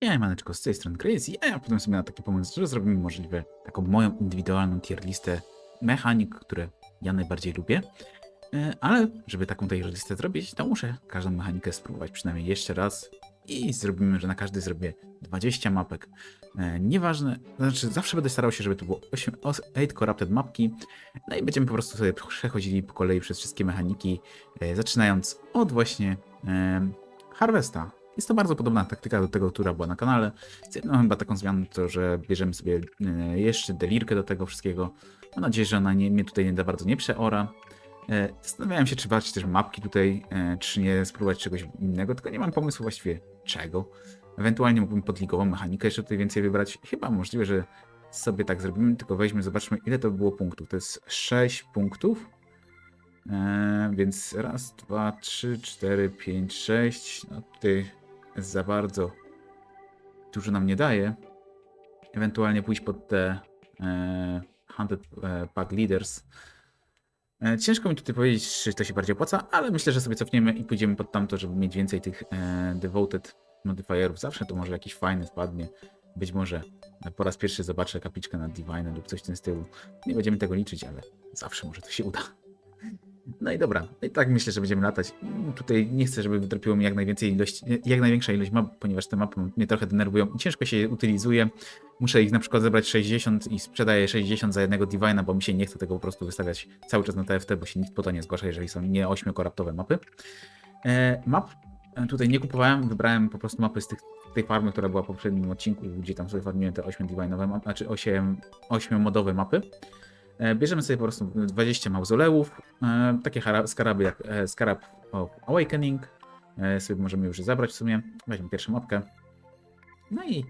Ja maneczko z tej strony Crazy, a ja potem sobie na taki pomysł, że zrobimy możliwe taką moją indywidualną tier listę mechanik, które ja najbardziej lubię. E, Ale żeby taką tier listę zrobić, to muszę każdą mechanikę spróbować przynajmniej jeszcze raz i zrobimy, że na każdy zrobię 20 mapek. E, Nieważne, znaczy zawsze będę starał się, żeby to było 8, 8 corrupted mapki. No i będziemy po prostu sobie przechodzili po kolei przez wszystkie mechaniki, e, zaczynając od właśnie Harvesta. Jest to bardzo podobna taktyka do tego, która była na kanale. Z jedną chyba taką zmianą to, że bierzemy sobie e, jeszcze delirkę do tego wszystkiego. Mam nadzieję, że ona nie, mnie tutaj nie da bardzo nie przeora. E, Zastanawiałem się, czy brać też mapki tutaj, e, czy nie spróbować czegoś innego, tylko nie mam pomysłu właściwie czego. Ewentualnie mógłbym podligową mechanikę jeszcze tutaj więcej wybrać. Chyba możliwe, że sobie tak zrobimy, tylko weźmy, zobaczmy ile to było punktów. To jest 6 punktów. E, więc raz, dwa, trzy, cztery, pięć, sześć. No tutaj za bardzo dużo nam nie daje. Ewentualnie pójść pod te e, 100 e, Pack Leaders. E, ciężko mi tutaj powiedzieć, czy to się bardziej opłaca, ale myślę, że sobie cofniemy i pójdziemy pod tamto, żeby mieć więcej tych e, Devoted Modifierów. Zawsze to może jakiś fajny wpadnie. Być może po raz pierwszy zobaczę kapliczkę na Divine lub coś w tym stylu. Nie będziemy tego liczyć, ale zawsze może to się uda. No i dobra, i tak myślę, że będziemy latać. Tutaj nie chcę, żeby wytropiło mi jak najwięcej ilość, jak największa ilość map, ponieważ te mapy mnie trochę denerwują i ciężko się je utylizuje. Muszę ich na przykład zebrać 60 i sprzedaję 60 za jednego Divina, bo mi się nie chce tego po prostu wystawiać cały czas na TFT, bo się nikt po to nie zgłasza, jeżeli są nie 8-koraptowe mapy. E, map e, tutaj nie kupowałem, wybrałem po prostu mapy z tych, tej farmy, która była w poprzednim odcinku, gdzie tam sobie farmiłem te 8 Divinowe znaczy 8, 8 modowe mapy. E, Bierzemy sobie po prostu 20 mauzoleów, e, takie skaraby jak e, Scarab of Awakening, sobie możemy już zabrać w sumie. Weźmy pierwszą mapkę. No i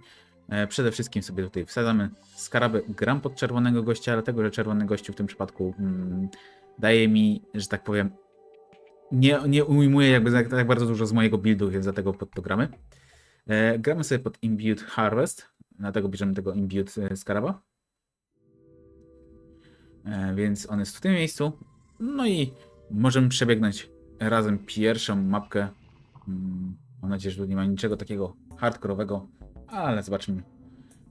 przede wszystkim sobie tutaj wsadzamy skaraby. Gram pod czerwonego gościa, dlatego że czerwony gościu w tym przypadku mm, daje mi, że tak powiem, nie, nie ujmuje jakby tak, bardzo dużo z mojego buildu, więc dlatego pod to gramy. Gramy sobie pod Imbued Harvest, dlatego bierzemy tego Imbued Scaraba. E, więc on jest w tym miejscu. No i możemy przebiegnąć razem pierwszą mapkę. Mm, Mam nadzieję, że tu nie ma niczego takiego hardkorowego, ale zobaczymy.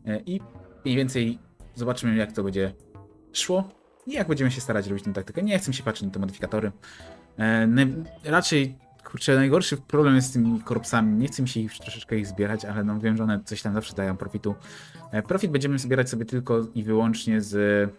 E, I mniej więcej zobaczymy, jak to będzie szło i jak będziemy się starać robić tę taktykę. Nie chcę się patrzeć na te modyfikatory. E, Raczej, kurczę, najgorszy problem jest z tymi korpsami. Nie chcę mi się ich troszeczkę ich zbierać, ale no wiem, że one coś tam zawsze dają profitu. E, Profit będziemy zbierać sobie tylko i wyłącznie z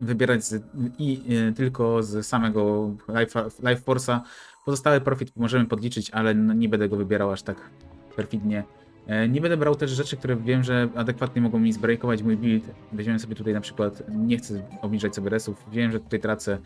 wybierać z, i e, tylko z samego Life, Life Force'a. Pozostały profit możemy podliczyć, ale nie będę go wybierał aż tak perfidnie. E, Nie będę brał też rzeczy, które wiem, że adekwatnie mogą mi zbreakować mój build. Weźmiemy sobie tutaj na przykład, nie chcę obniżać sobie resów, wiem, że tutaj tracę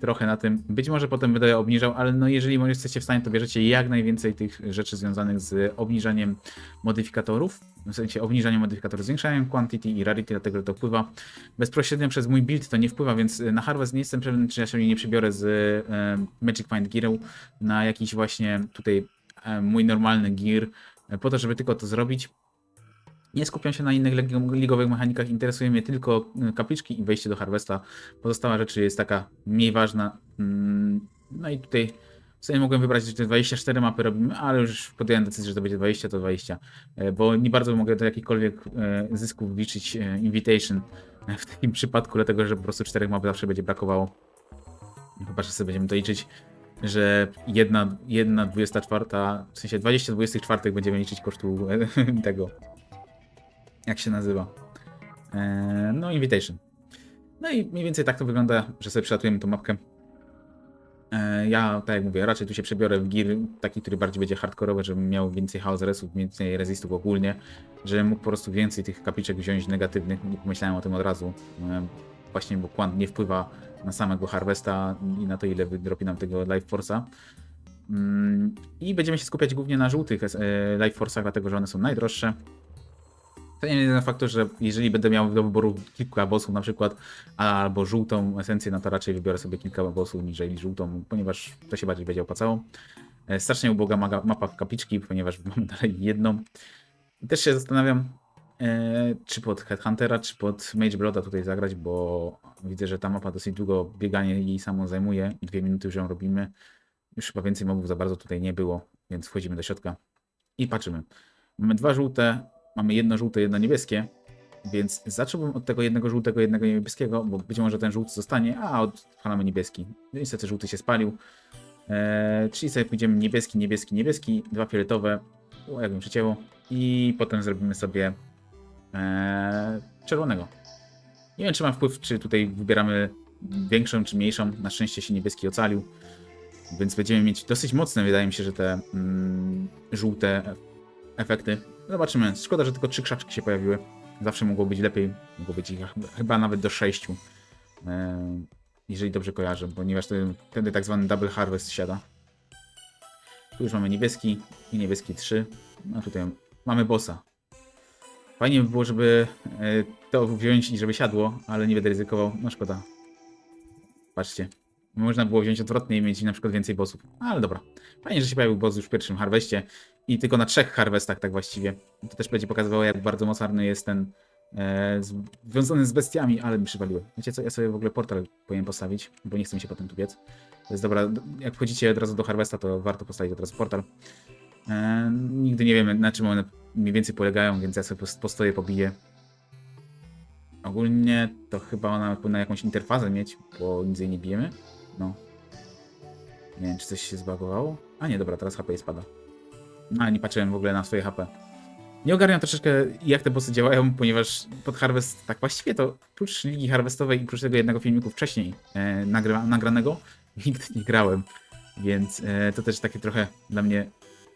trochę na tym. Być może potem będę obniżał, ale no jeżeli jesteście w stanie, to bierzecie jak najwięcej tych rzeczy związanych z obniżaniem modyfikatorów, w sensie obniżaniem modyfikatorów, zwiększaniem quantity i rarity, dlatego to wpływa bezpośrednio przez mój build, to nie wpływa, więc na Harvest nie jestem pewien, czy ja się nie przebiorę z e, Magic Find Gear'u na jakiś właśnie tutaj e, mój normalny gear, e, po to, żeby tylko to zrobić. Nie skupiam się na innych lig- ligowych mechanikach, interesuje mnie tylko e, kapliczki i wejście do Harvesta. Pozostała rzecz jest taka mniej ważna. Mm, No i tutaj w sumie mogłem wybrać, że te 24 mapy robimy, ale już podjąłem decyzję, że to będzie 20, to 20. E, Bo nie bardzo mogę do jakichkolwiek e, zysków liczyć e, Invitation w takim przypadku, dlatego że po prostu 4 mapy zawsze będzie brakowało. Chyba, że sobie będziemy to liczyć, że jedna, jedna 24, w sensie 20 24 będziemy liczyć kosztu tego. Jak się nazywa? E, No, Invitation. No i mniej więcej tak to wygląda, że sobie przelatujemy tą mapkę. E, Ja, tak jak mówię, raczej tu się przebiorę w gear taki, który bardziej będzie hardkorowy, żebym miał więcej house więcej resistów ogólnie, żebym mógł po prostu więcej tych kapliczek wziąć negatywnych. Nie pomyślałem o tym od razu. E, Właśnie, bo quant nie wpływa na samego harvesta i na to, ile wydropi nam tego life force'a. Mm, I będziemy się skupiać głównie na żółtych life force'ach, dlatego że one są najdroższe. Nie zmienia faktu, że jeżeli będę miał do wyboru kilka bossów na przykład, albo żółtą esencję, no to raczej wybiorę sobie kilka bossów niżeli żółtą, ponieważ to się bardziej będzie opłacało. E, Strasznie uboga mapa kapliczki, ponieważ mam dalej jedną. Też się zastanawiam, e, czy pod Headhuntera, czy pod Mage Blooda tutaj zagrać, bo widzę, że ta mapa dosyć długo bieganie jej samo zajmuje. Dwie minuty już ją robimy. Już chyba więcej mobów za bardzo tutaj nie było, więc wchodzimy do środka i patrzymy. Mamy dwa żółte, mamy jedno żółte, jedno niebieskie, więc zacząłbym od tego jednego żółtego, jednego niebieskiego, bo być może ten żółty zostanie, a odpalamy niebieski. No Niestety żółty się spalił. Eee, czyli sobie pójdziemy niebieski, niebieski, niebieski, dwa fioletowe, o, jakbym przecięło, i potem zrobimy sobie eee, czerwonego. Nie wiem, czy ma wpływ, czy tutaj wybieramy większą, czy mniejszą. Na szczęście się niebieski ocalił, więc będziemy mieć dosyć mocne, wydaje mi się, że te mm, żółte efekty. Zobaczymy. Szkoda, że tylko trzy krzaczki się pojawiły. Zawsze mogło być lepiej. Mogło być ich ch- chyba nawet do sześciu. Eee, jeżeli dobrze kojarzę, ponieważ wtedy tak zwany double harvest siada. Tu już mamy niebieski i niebieski 3. No tutaj mamy bossa. Fajnie by było, żeby e, to wziąć i żeby siadło, ale nie będę ryzykował. No szkoda. Patrzcie. Można było wziąć odwrotnie i mieć na przykład więcej bossów. Ale dobra. Fajnie, że się pojawił boss już w pierwszym harweście i tylko na trzech harwestach tak właściwie. To też będzie pokazywało, jak bardzo mocarny jest ten e, związany z bestiami, ale mi przywaliły. Wiecie co, ja sobie w ogóle portal powinien postawić, bo nie chcę mi się potem tu biec. Jest dobra, jak wchodzicie od razu do harvesta, to warto postawić od razu portal. E, nigdy nie wiemy, na czym one mniej więcej polegają, więc ja sobie pos- postoję, pobiję. Ogólnie to chyba ona powinna jakąś interfazę mieć, bo nic jej nie bijemy. No. Nie wiem, czy coś się zbagowało. A nie, dobra, teraz HP spada. No, nie patrzyłem w ogóle na swoje HP. Nie ogarniam troszeczkę, jak te bossy działają, ponieważ pod Harvest, tak właściwie to prócz ligi harvestowej i prócz tego jednego filmiku wcześniej e, nagrywa, nagranego, nigdy nie grałem. Więc e, to też takie trochę dla mnie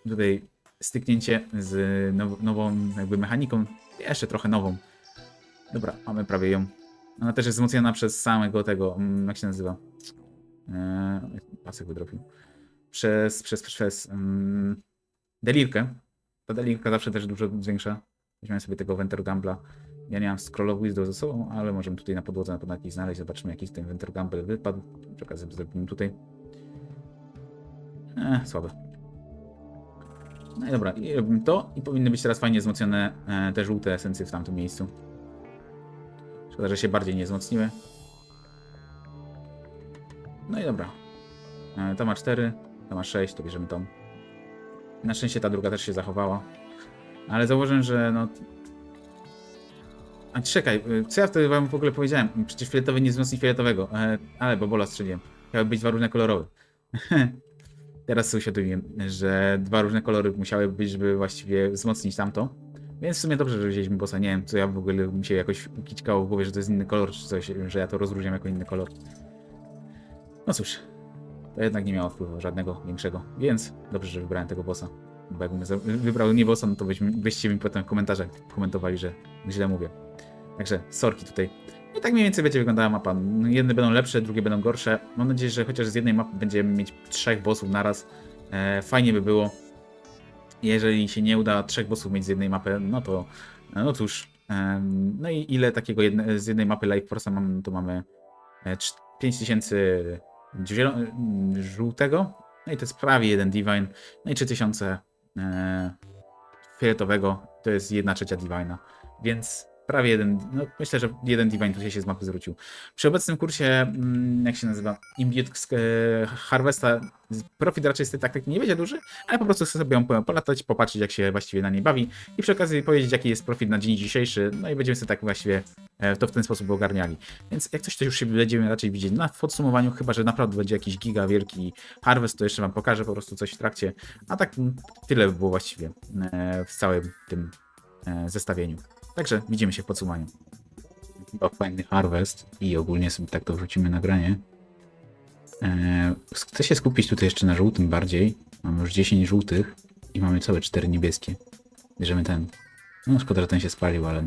tutaj styknięcie z now, nową jakby mechaniką, jeszcze trochę nową. Dobra, mamy prawie ją. Ona też jest wzmocniona przez samego tego, mm, jak się nazywa? Eee, pasek wydropił. Przez, przez, przez um, delirkę. Ta delirka zawsze też dużo zwiększa. Weźmiemy sobie tego Ventergambla. Ja nie mam Scroll Wisdom ze sobą, ale możemy tutaj na podłodze na pewno jakiś znaleźć. Zobaczymy, jaki ten Ventergamble wypadł. Przy okazji zrobimy tutaj. Eee, słabe. No i dobra, i robimy to i powinny być teraz fajnie wzmocnione e, te żółte esencje w tamtym miejscu. Szkoda, że się bardziej nie wzmocniły. No i dobra. E, ta ma 4, ta ma 6, to bierzemy tą. Na szczęście ta druga też się zachowała. Ale zauważyłem, że no... A czekaj, y, co ja wtedy wam w ogóle powiedziałem? Przecież fioletowy nie wzmocni fioletowego. E, ale bobola strzeliłem. Miały być dwa różne kolorowe. Teraz sobie uświadomiłem, że dwa różne kolory musiały być, żeby właściwie wzmocnić tamto. Więc w sumie dobrze, że wzięliśmy bossa. Nie wiem, co ja w ogóle mi się jakoś ukićkało w głowie, że to jest inny kolor, czy coś, że ja to rozróżniam jako inny kolor. No cóż, to jednak nie miało wpływu żadnego większego, więc dobrze, że wybrałem tego bossa. Bo jakbym wybrał nie bossa, no to byśmy, byście mi potem w komentarzach komentowali, że źle mówię. Także sorki tutaj. I tak mniej więcej będzie wyglądała mapa. No, Jedne będą lepsze, drugie będą gorsze. Mam nadzieję, że chociaż z jednej mapy będziemy mieć trzech bossów naraz. E, fajnie by było. Jeżeli się nie uda trzech bossów mieć z jednej mapy, no to no cóż. em, no i ile takiego jedne, z jednej mapy Life Force'a mamy, to mamy e, cz- 5000 zielo- mm, żółtego, no i to jest prawie jeden Divine, no i 3000 e, fioletowego, to jest jedna trzecia Divina, więc prawie jeden, no myślę, że jeden Divine tutaj się z mapy zwrócił. Przy obecnym kursie, mm, jak się nazywa, Imbued e, Harvesta, profit raczej z tej taktyki nie będzie duży, ale po prostu chcę sobie ją po- polatać, popatrzeć jak się właściwie na niej bawi i przy okazji powiedzieć jaki jest profit na dzień dzisiejszy, no i będziemy sobie tak właściwie e, to w ten sposób ogarniali. Więc jak coś to już się będziemy raczej widzieć na podsumowaniu, chyba że naprawdę będzie jakiś giga wielki harvest, to jeszcze wam pokażę po prostu coś w trakcie, a tak mm, tyle by było właściwie e, w całym tym e, zestawieniu. Także widzimy się w podsumowaniu. Chyba fajny harvest i ogólnie sobie tak to wrzucimy nagranie. E, chcę się skupić tutaj jeszcze na żółtym bardziej. Mamy już 10 żółtych i mamy całe 4 niebieskie. Bierzemy ten. No szkoda, że ten się spalił, ale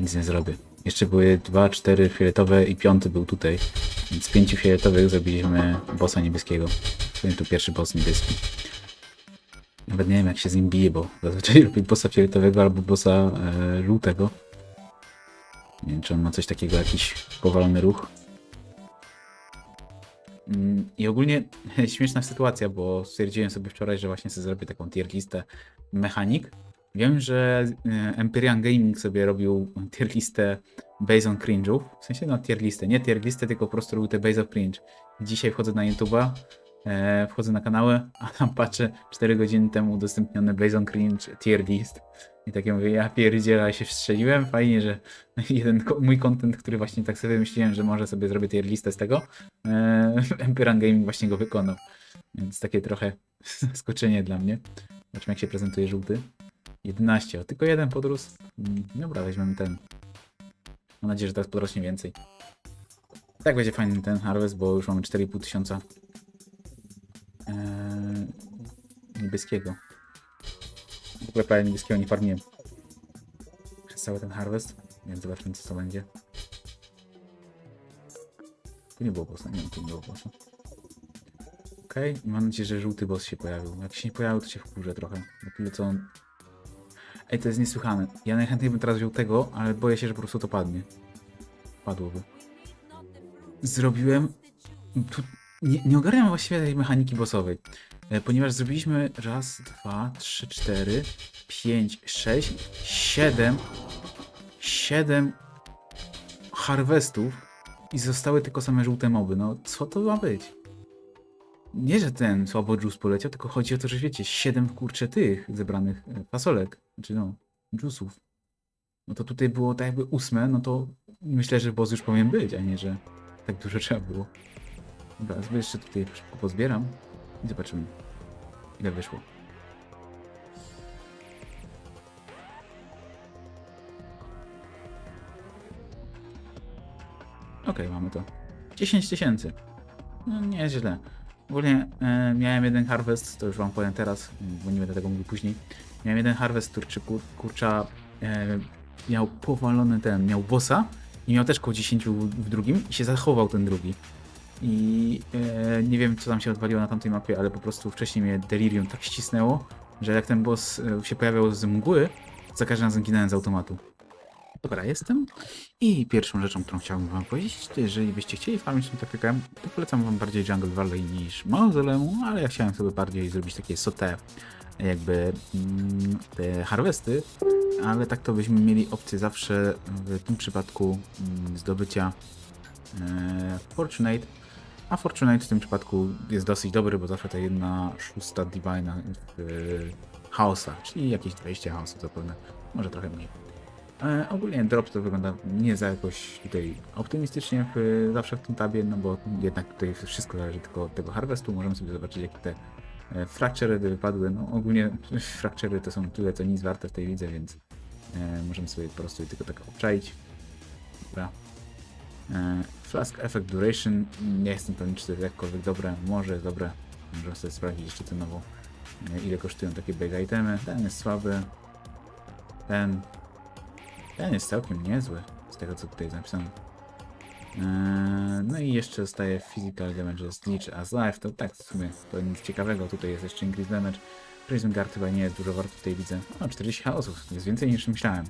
nic nie zrobię. Jeszcze były 2, 4 fioletowe i piąty był tutaj. Więc z pięciu fioletowych zrobiliśmy bossa niebieskiego. Jest tu pierwszy boss niebieski. Nawet nie wiem jak się z nim bije, bo zazwyczaj robię bossa fioletowego albo bossa e, żółtego. Nie wiem czy on ma coś takiego, jakiś powalony ruch. Mm, I ogólnie śmieszna sytuacja, bo stwierdziłem sobie wczoraj, że właśnie sobie zrobię taką tier listę mechanik. Wiem, że e, Empyrean Gaming sobie robił tier listę based on cringe'ów. W sensie no tier listę, nie tier listę, tylko po prostu robił te based on cringe. Dzisiaj wchodzę na YouTube'a E, wchodzę na kanały, a tam patrzę 4 godziny temu udostępniony Blazon Cringe tier list. I takie mówię, ja pierdziela się wstrzeliłem, fajnie, że jeden mój content, który właśnie tak sobie myślałem, że może sobie zrobię tier listę z tego, e, Empiran Gaming właśnie go wykonał. Więc takie trochę zaskoczenie dla mnie. Zobaczmy jak się prezentuje żółty. 11, o tylko jeden podrósł. Mm, Dobra, weźmiemy ten. Mam nadzieję, że teraz podrośnie więcej. Tak będzie fajny ten harvest, bo już mamy 4,5 tysiąca eee, niebieskiego. W ogóle prawie niebieskiego nie farmiłem. Przez cały ten harvest, więc zobaczmy co to będzie. Tu nie było bossa, nie, tu nie było bossa. Okej, i mam nadzieję, że żółty boss się pojawił. Jak się nie pojawił, to się wkurzę trochę. Bo tyle co on... Ej, to jest niesłychane. Ja najchętniej bym teraz wziął tego, ale boję się, że po prostu to padnie. Padłoby. Zrobiłem... Tu... Nie, nie ogarniam właściwie tej mechaniki bossowej. E, Ponieważ zrobiliśmy raz, dwa, trzy, cztery, pięć, sześć, siedem, siedem harvestów i zostały tylko same żółte moby. No, co to ma być? Nie, że ten słabo juice poleciał, tylko chodzi o to, że wiecie, siedem kurcze tych zebranych e, fasolek, czy no, juice'ów. No to tutaj było tak jakby ósme, no to myślę, że boss już powinien być, a nie, że tak dużo trzeba było. Dobra, sobie jeszcze tutaj szybko pozbieram i zobaczymy, ile wyszło. Okej, mamy to. 10 tysięcy. No nieźle. Ogólnie e, miałem jeden harvest, to już wam powiem teraz, bo nie będę tego mówił później. Miałem jeden harvest, który kur, kurcza e, miał powalony ten, miał bossa i miał też koło 10 w, w drugim i się zachował ten drugi. I e, nie wiem co tam się odwaliło na tamtej mapie, ale po prostu wcześniej mnie delirium tak ścisnęło, że jak ten boss e, się pojawiał z mgły, za każdym razem ginąłem z automatu. Dobra, jestem. I pierwszą rzeczą, którą chciałbym wam powiedzieć, to jeżeli byście chcieli farmić tą taktykę, to polecam wam bardziej Jungle Valley niż Mauzolemu, ale ja chciałem sobie bardziej zrobić takie sote, jakby mm, te harvesty, ale tak to byśmy mieli opcję zawsze w tym przypadku mm, zdobycia e, Fortunate, a Fortunate w tym przypadku jest dosyć dobry, bo zawsze ta jedna szósta Divina w e, chaosa, czyli jakieś 20 chaosu zapewne, może trochę mniej. E, ogólnie drop to wygląda nie za jakoś tutaj optymistycznie w, zawsze w tym tabie, no bo jednak tutaj wszystko zależy tylko od tego harvestu. Możemy sobie zobaczyć jakie te e, fractury wypadły. No ogólnie fractury to są tyle co nic warte w tej lidze, więc e, możemy sobie po prostu tylko tak obczaić. Dobra. E, Flask Effect Duration. Nie jestem pewien czy to jest jakkolwiek dobre. Może jest dobre. Możemy sobie sprawdzić jeszcze cenowo e, ile kosztują takie big itemy. Ten jest słaby. Ten ten jest całkiem niezły, z tego co tutaj jest napisane. Eee, no i jeszcze zostaje Physical Damage Glitch as Life, to tak w sumie to nic ciekawego, tutaj jest jeszcze Increase Damage. Prison Guard chyba nie jest dużo wart w tej lidze. O, 40 chaosów, jest więcej niż myślałem.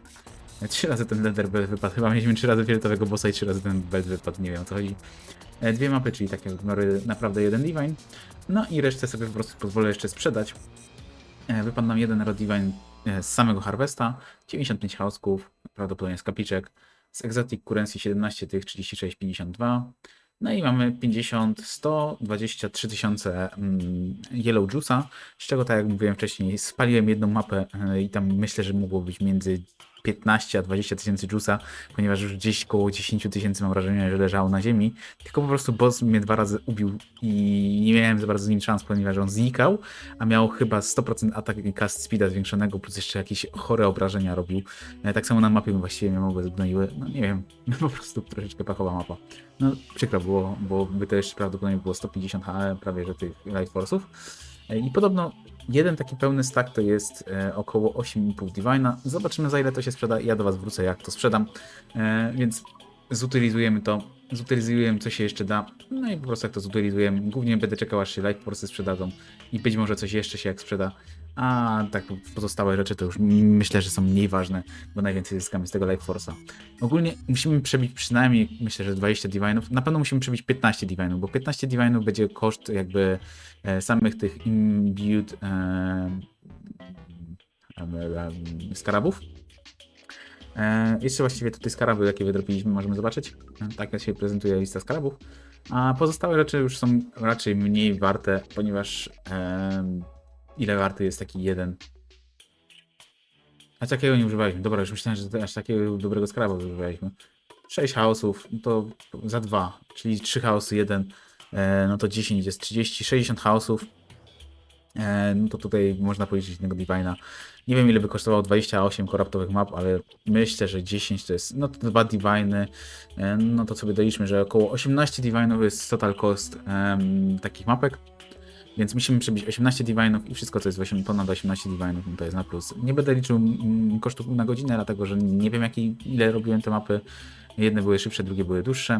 Trzy razy ten Leather Belt wypadł, chyba mieliśmy trzy razy fioletowego bossa i trzy razy ten belt wypadł, nie wiem o co chodzi. E, Dwie mapy, czyli takie miarę naprawdę jeden Divine. No i resztę sobie po prostu pozwolę jeszcze sprzedać. E, Wypadł nam jeden Rod Divine e, z samego Harvesta, 95 chaosków, prawdopodobnie z kapliczek, z Exotic Currency 17 tych, 36, 52. No i mamy 50, 123 tysiące mm, Yellow Juice'a, z czego tak jak mówiłem wcześniej, spaliłem jedną mapę i tam myślę, że mogło być między 15 a 20 tysięcy Juice'a, ponieważ już gdzieś koło 10 tysięcy mam wrażenie, że leżało na ziemi. Tylko po prostu boss mnie dwa razy ubił i nie miałem za bardzo z nim szans, ponieważ on znikał, a miał chyba 100% atak i cast speeda zwiększonego, plus jeszcze jakieś chore obrażenia robił. E, Tak samo na mapie właściwie mnie mogły zgnoiły. No nie wiem, po prostu troszeczkę pachowa mapa. No przykro było, bo by to jeszcze prawdopodobnie było 150 HE prawie że tych Life Force'ów. E, I podobno jeden taki pełny stack to jest e, około 8,5 Divina. Zobaczymy za ile to się sprzeda. Ja do Was wrócę jak to sprzedam. E, więc zutylizujemy to. Zutylizujemy co się jeszcze da. No i po prostu jak to zutylizujemy. Głównie będę czekał aż się Life Force'y sprzedadzą. I być może coś jeszcze się jak sprzeda. A tak pozostałe rzeczy to już myślę, że są mniej ważne, bo najwięcej zyskamy z tego Life Force'a. Ogólnie musimy przebić przynajmniej, myślę, że 20 divinów. Na pewno musimy przebić 15 divinów, bo 15 divinów będzie koszt jakby e, samych tych imbued e, em, em, skarabów. E, jeszcze właściwie tutaj skaraby, jakie wydropiliśmy, możemy zobaczyć. E, Tak się prezentuje lista skarabów. A pozostałe rzeczy już są raczej mniej warte, ponieważ em, ile warty jest taki jeden? A takiego nie używaliśmy. Dobra, już myślałem, że aż takiego dobrego skraba używaliśmy. 6 chaosów, no to za dwa, czyli 3 chaosy, jeden, e, no to 10 jest 30, 60 chaosów. E, no to tutaj można policzyć jednego Divina. Nie wiem ile by kosztowało 28 koraptowych map, ale myślę, że 10 to jest, no to dwa Diviny, e, no to sobie doliczmy, że około 18 Divinów jest total cost em, takich mapek. Więc musimy przebić 18 Divinów i wszystko, co jest 8, ponad 18 Divinów, no to jest na plus. Nie będę liczył mm, kosztów na godzinę, dlatego że nie wiem jaki, ile robiłem te mapy. Jedne były szybsze, drugie były dłuższe,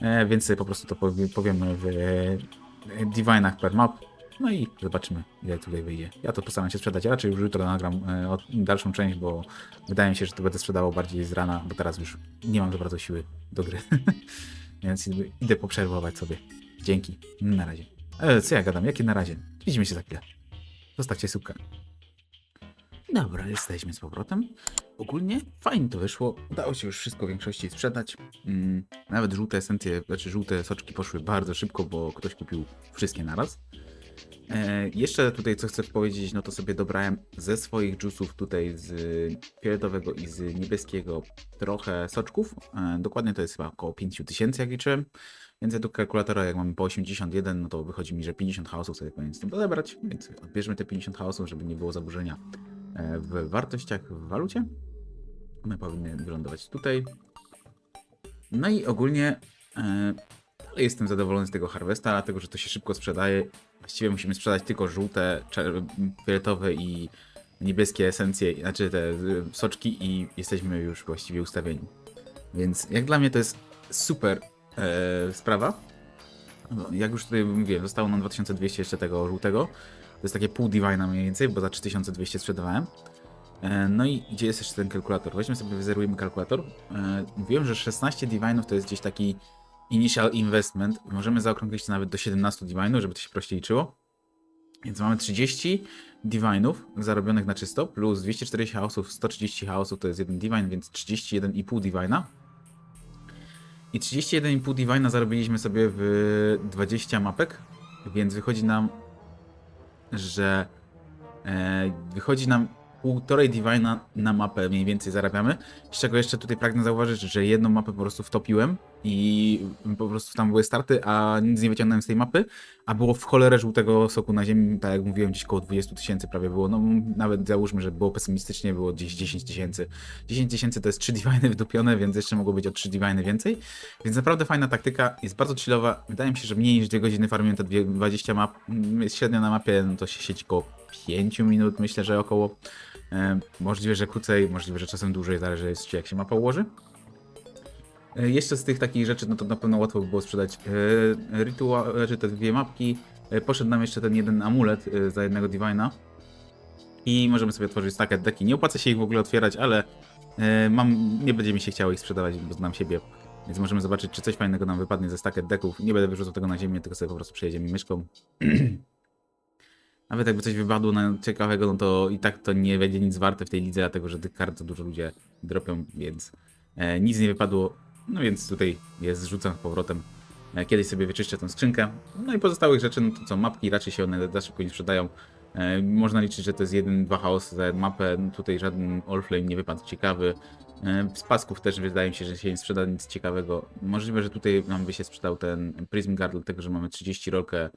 e, więc po prostu to powie, powiemy w e, Divinach per map. No i zobaczymy, ile tutaj wyjdzie. Ja to postaram się sprzedać. Raczej już jutro nagram e, dalszą część, bo wydaje mi się, że to będę sprzedawał bardziej z rana, bo teraz już nie mam za bardzo siły do gry. Więc idę poprzerwować sobie. Dzięki. Na razie. E, co ja gadam? Jakie na razie? Widzimy się za chwilę. Zostawcie subkę. Dobra, jesteśmy z powrotem. Ogólnie fajnie to wyszło. Udało się już wszystko w większości sprzedać. Mm, nawet żółte esencje, znaczy żółte soczki poszły bardzo szybko, bo ktoś kupił wszystkie naraz. E, jeszcze tutaj co chcę powiedzieć, no to sobie dobrałem ze swoich juice'ów tutaj z fioletowego i z niebieskiego trochę soczków. E, dokładnie to jest chyba około 5000 jak liczyłem. Więc według kalkulatora jak mamy po 81, no to wychodzi mi, że 50 chaosów sobie powinien z tym odebrać. Więc odbierzmy te 50 chaosów, żeby nie było zaburzenia e, w wartościach w walucie. One powinny wylądować tutaj. No i ogólnie e, dalej jestem zadowolony z tego Harvesta, dlatego że to się szybko sprzedaje. Właściwie musimy sprzedać tylko żółte, fioletowe i niebieskie esencje, znaczy te y, soczki i jesteśmy już właściwie ustawieni. Więc jak dla mnie to jest super e, sprawa. No, Jak już tutaj mówiłem, zostało nam 2200 jeszcze tego żółtego. To jest takie pół divina mniej więcej, bo za 3200 sprzedawałem. E, No i gdzie jest jeszcze ten kalkulator? Weźmy sobie, wyzerujemy kalkulator. E, Mówiłem, że 16 divinów to jest gdzieś taki initial investment. Możemy zaokrąglić to nawet do 17 divinów, żeby to się prościej liczyło. Więc mamy 30 divinów zarobionych na czysto, plus 240 chaosów, 130 chaosów to jest jeden divine, więc 31,5 divina. I 31,5 divina zarobiliśmy sobie w 20 mapek, więc wychodzi nam, że e, wychodzi nam półtorej divina na mapę mniej więcej zarabiamy. Z czego jeszcze tutaj pragnę zauważyć, że jedną mapę po prostu wtopiłem i po prostu tam były starty, a nic nie wyciągnąłem z tej mapy, a było w cholerę żółtego soku na ziemi, tak jak mówiłem, gdzieś około 20 tysięcy prawie było. No nawet załóżmy, że było pesymistycznie, było gdzieś 10 tysięcy. 10 tysięcy to jest 3 diviny wdupione, więc jeszcze mogło być o 3 diviny więcej. Więc naprawdę fajna taktyka, jest bardzo chillowa. Wydaje mi się, że mniej niż 2 godziny farmiłem te dwie- 20 map. Mm, średnio na mapie, no to się siedzi około 5 minut, myślę, że około. E, możliwe, że krócej, możliwe, że czasem dłużej, zależy jak się mapa ułoży. E, Jeszcze z tych takich rzeczy, no to na pewno łatwo by było sprzedać e, rytuał, znaczy te dwie mapki. Poszedł nam jeszcze ten jeden amulet za jednego Divina. I możemy sobie otworzyć stacket deki. Nie opłaca się ich w ogóle otwierać, ale mam, nie będzie mi się chciało ich sprzedawać, bo znam siebie. Więc możemy zobaczyć, czy coś fajnego nam wypadnie ze stacket deków. Nie będę wyrzucał tego na ziemię, tylko sobie po prostu przejedziemy myszką. Nawet jakby coś wypadło na ciekawego, no to i tak to nie będzie nic warte w tej lidze, dlatego że tych kart to dużo ludzie dropią, więc e, nic nie wypadło. No więc tutaj jest, zrzucam z powrotem. E, kiedyś sobie wyczyszczę tą skrzynkę. No i pozostałych rzeczy, no to co, mapki raczej się one za szybko nie sprzedają. E, można liczyć, że to jest jeden, dwa chaosy za mapę. No, tutaj żaden Allflame nie wypadł ciekawy. E, z pasków też wydaje mi się, że się nie sprzeda nic ciekawego. Możliwe, że tutaj nam by się sprzedał ten Prism Guard, dlatego że mamy 30 rolkę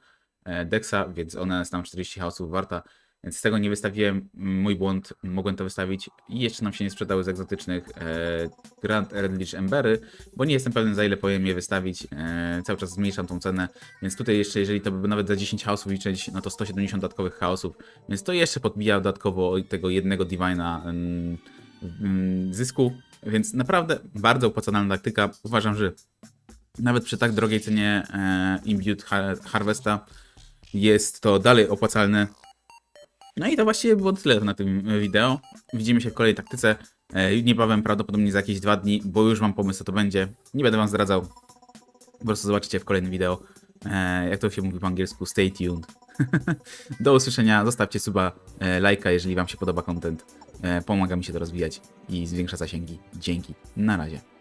Dexa, więc ona jest nam 40 chaosów warta. Więc z tego nie wystawiłem, m, mój błąd, mogłem to wystawić. I jeszcze nam się nie sprzedały z egzotycznych e, Grand Eldritch Embery, bo nie jestem pewien za ile powinien je wystawić. E, cały czas zmniejszam tą cenę, więc tutaj jeszcze, jeżeli to by nawet za 10 chaosów liczyć, no to 170 dodatkowych chaosów, więc to jeszcze podbija dodatkowo tego jednego Divina mm, mm, zysku, więc naprawdę bardzo opłacalna taktyka. Uważam, że nawet przy tak drogiej cenie e, Imbued Har- Harvesta jest to dalej opłacalne. No i to właściwie było tyle na tym wideo. Widzimy się w kolejnej taktyce. E, Niebawem, prawdopodobnie za jakieś dwa dni, bo już mam pomysł, co to będzie. Nie będę wam zdradzał. Po prostu zobaczycie w kolejnym wideo. E, jak to się mówi po angielsku, stay tuned. Do usłyszenia, zostawcie suba, e, lajka, jeżeli wam się podoba content. Pomaga mi się to rozwijać i zwiększa zasięgi. Dzięki. Na razie.